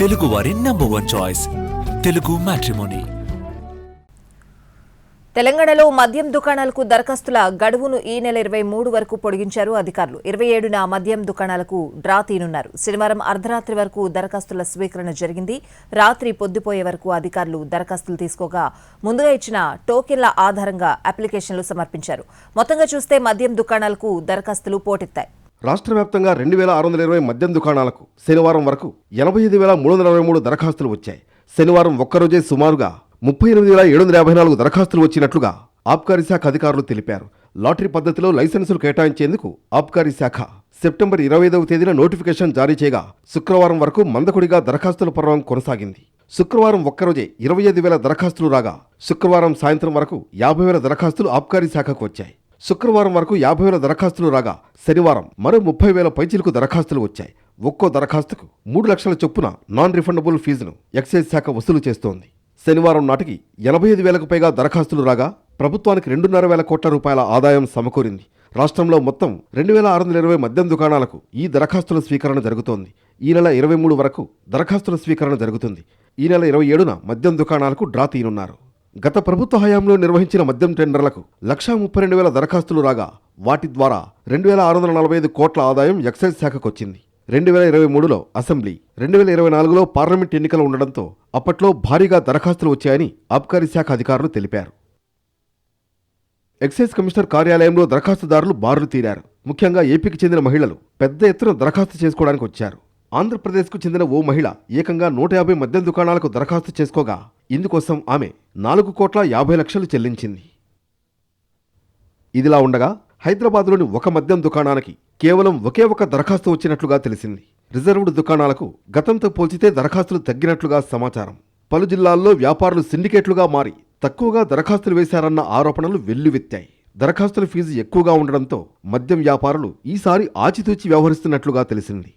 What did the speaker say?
తెలుగువారి number one choice Telugu matrimony తెలంగాణలో మద్యం దుకాణాలకు దరఖాస్తుల గడువును ఈ నెల ఇరవై మూడు వరకు పొడిగించారు అధికారులు. ఇరవై ఏడున మద్యం దుకాణాలకు డ్రా తీనున్నారు శనివారం అర్ధరాత్రి వరకు దరఖాస్తుల స్వీకరణ జరిగింది. రాత్రి పొద్దుపోయే వరకు అధికారులు దరఖాస్తులు తీసుకోగా ముందుగా ఇచ్చిన టోకెన్ల ఆధారంగా అప్లికేషన్లు సమర్పించారు. మొత్తంగా చూస్తే మద్యం దుకాణాలకు దరఖాస్తులు పోటెత్తాయి. రాష్ట్ర వ్యాప్తంగా రెండు వేల ఆరు వందల ఇరవై మద్యం దుకాణాలకు శనివారం వరకు ఎనభై ఐదు వేల మూడు వందల అరవై మూడు దరఖాస్తులు వచ్చాయి. శనివారం ఒక్కరోజే సుమారుగా ముప్పై ఎనిమిది వేల ఏడు వందల యాభై నాలుగు దరఖాస్తులు వచ్చినట్లుగా ఆబ్కారీ శాఖ అధికారులు తెలిపారు. లాటరీ పద్ధతిలో లైసెన్సులు కేటాయించేందుకు ఆబ్కారీ శాఖ సెప్టెంబర్ ఇరవై ఐదవ తేదీన నోటిఫికేషన్ జారీ చేయగా శుక్రవారం వరకు మందకుడిగా దరఖాస్తుల పర్వం కొనసాగింది. శుక్రవారం ఒక్కరోజే ఇరవై ఐదు వేల దరఖాస్తులు రాగా శుక్రవారం సాయంత్రం వరకు యాభై వేల దరఖాస్తులు ఆబ్కారీ శాఖకు వచ్చాయి. శుక్రవారం వరకు యాభై వేల దరఖాస్తులు రాగా శనివారం మరో ముప్పై వేల పైచిలకు దరఖాస్తులు వచ్చాయి. ఒక్కో దరఖాస్తుకు మూడు లక్షల చొప్పున నాన్ రిఫండబుల్ ఫీజును ఎక్సైజ్ శాఖ వసూలు చేస్తోంది. శనివారం నాటికి ఎనభై ఐదు వేలకు పైగా దరఖాస్తులు రాగా ప్రభుత్వానికి రెండున్నర వేల కోట్ల రూపాయల ఆదాయం సమకూరింది. రాష్ట్రంలో మొత్తం రెండు వేల ఆరు వందల ఇరవై మద్యం దుకాణాలకు ఈ దరఖాస్తుల స్వీకరణ జరుగుతోంది. ఈ నెల ఇరవై మూడు వరకు దరఖాస్తుల స్వీకరణ జరుగుతుంది. ఈ నెల ఇరవై ఏడున మద్యం దుకాణాలకు డ్రా తీయనున్నారు. గత ప్రభుత్వ హయాంలో నిర్వహించిన మద్యం టెండర్లకు లక్షా ముప్పై రెండు వేల దరఖాస్తులు రాగా వాటి ద్వారా రెండు వేల ఆరు వందల నలభై ఐదు కోట్ల ఆదాయం ఎక్సైజ్ శాఖకు వచ్చింది రెండు వేల ఇరవై మూడులో అసెంబ్లీ రెండు వేల ఇరవై నాలుగులో పార్లమెంట్ ఎన్నికలు ఉండడంతో అప్పట్లో భారీగా దరఖాస్తులు వచ్చాయని ఆబ్కారీ శాఖ అధికారులు తెలిపారు. ఎక్సైజ్ కమిషనర్ కార్యాలయంలో దరఖాస్తుదారులు బారులు తీరారు. ముఖ్యంగా ఏపీకి చెందిన మహిళలు పెద్ద ఎత్తున దరఖాస్తు చేసుకోవడానికి వచ్చారు. ఆంధ్రప్రదేశ్కు చెందిన ఓ మహిళ ఏకంగా నూట యాభై మద్యం దుకాణాలకు దరఖాస్తు చేసుకోగా ఇందుకోసం ఆమె నాలుగు కోట్ల యాభై లక్షలు చెల్లించింది. ఇదిలా ఉండగా హైదరాబాద్లోని ఒక మద్యం దుకాణానికి కేవలం ఒకే ఒక దరఖాస్తు వచ్చినట్లుగా తెలిసింది. రిజర్వ్డ్ దుకాణాలకు గతంతో పోల్చితే దరఖాస్తులు తగ్గినట్లుగా సమాచారం. పలు జిల్లాల్లో వ్యాపారులు సిండికేట్లుగా మారి తక్కువగా దరఖాస్తులు వేశారన్న ఆరోపణలు వెల్లువెత్తాయి. దరఖాస్తుల ఫీజు ఎక్కువగా ఉండడంతో మద్యం వ్యాపారులు ఈసారి ఆచితూచి వ్యవహరిస్తున్నట్లుగా తెలిసింది.